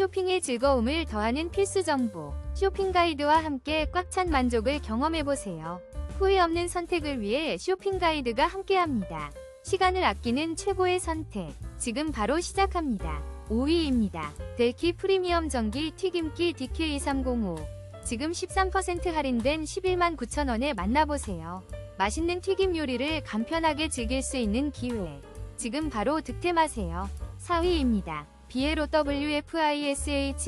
쇼핑의 즐거움을 더하는 필수 정보. 쇼핑 가이드와 함께 꽉 찬 만족을 경험해보세요. 후회 없는 선택을 위해 쇼핑 가이드가 함께합니다. 시간을 아끼는 최고의 선택. 지금 바로 시작합니다. 5위입니다. 델키 프리미엄 전기 튀김기 DK2305. 지금 13% 할인된 11만 9천원에 만나보세요. 맛있는 튀김 요리를 간편하게 즐길 수 있는 기회. 지금 바로 득템하세요. 4위입니다. 비에로 WFISHFUGU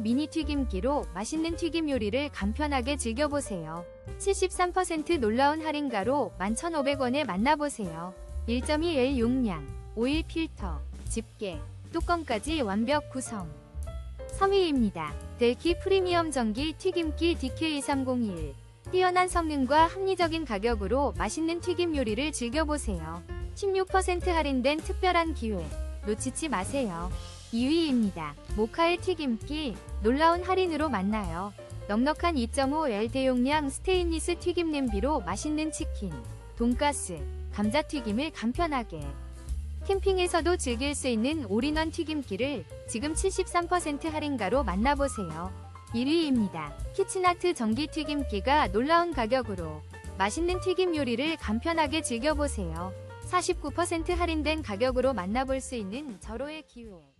미니 튀김기로 맛있는 튀김 요리를 간편하게 즐겨보세요. 73% 놀라운 할인가로 11,500원에 만나보세요. 1.2L 용량, 오일 필터, 집게, 뚜껑까지 완벽 구성. 3위입니다. 델키 프리미엄 전기 튀김기 DK2301. 뛰어난 성능과 합리적인 가격으로 맛있는 튀김 요리를 즐겨보세요. 16% 할인된 특별한 기회. 놓치지 마세요. 2위입니다. 모카의 튀김기. 놀라운 할인으로 만나요. 넉넉한 2.5L 대용량 스테인리스 튀김 냄비로 맛있는 치킨, 돈가스, 감자튀김을 간편하게. 캠핑에서도 즐길 수 있는 올인원 튀김기를 지금 73% 할인가로 만나보세요. 1위입니다. 키친아트 전기 튀김기가 놀라운 가격으로 맛있는 튀김 요리를 간편하게 즐겨보세요. 49% 할인된 가격으로 만나볼 수 있는 절호의 기회.